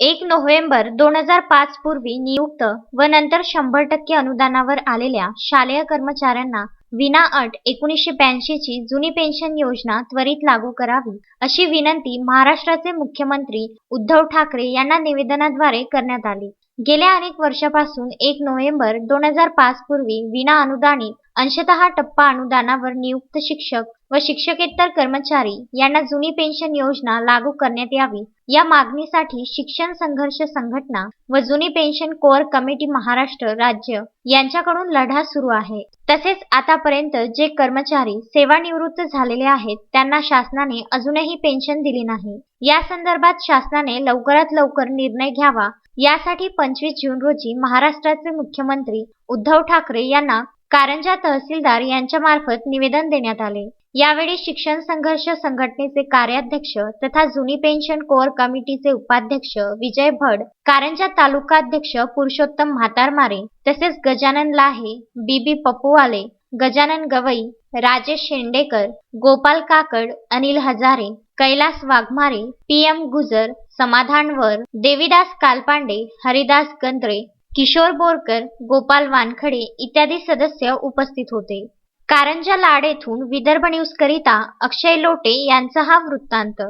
एक नोव्हेंबर दोन हजार पाच पूर्वी नियुक्त व नंतर शंभर टक्के अनुदानावर आलेल्या शालेय कर्मचाऱ्यांना विनाअट एकोणीसशे ब्याऐंशीची जुनी पेन्शन योजना त्वरित लागू करावी अशी विनंती महाराष्ट्राचे मुख्यमंत्री उद्धव ठाकरे यांना निवेदनाद्वारे करण्यात आली. गेल्या अनेक वर्षापासून एक नोव्हेंबर दोन हजार पाच पूर्वी विना अनुदानित अंशतः टप्पा अनुदानावर नियुक्त शिक्षक व शिक्षकेतर कर्मचारी यांना जुनी पेन्शन योजना लागू करण्यात यावी. या मागणीसाठी शिक्षण संघर्ष संघटना व जुनी पेन्शन कोअर कमिटी महाराष्ट्र राज्य यांच्याकडून लढा सुरू आहे. तसेच आतापर्यंत जे कर्मचारी सेवानिवृत्त झालेले आहेत त्यांना शासनाने अजूनही पेन्शन दिली नाही. या संदर्भात शासनाने लवकरात लवकर निर्णय घ्यावा यासाठी पंचवीस जून रोजी महाराष्ट्राचे मुख्यमंत्री उद्धव ठाकरे यांना कारंजा तहसीलदार यांच्यामार्फत निवेदन देण्यात आले. यावेळी शिक्षण संघर्ष संघटनेचे कार्याध्यक्ष तथा जुनी पेन्शन कोअर कमिटीचे उपाध्यक्ष विजय भड कारंजा तालुकाध्यक्ष पुरुषोत्तम म्हातारमारे तसेच गजानन लाहे बीबी पप्पूवाले गजानन गवई राजेश शेंडेकर गोपाल काकड अनिल हजारे कैलास वाघमारे पी एम गुजर समाधानवर देवीदास कालपांडे हरिदास गंद्रे किशोर बोरकर गोपाल वानखडे इत्यादी सदस्य उपस्थित होते. कारंजा लाड येथून विदर्भ न्यूज करिता अक्षय लोटे यांचा हा वृत्तांत.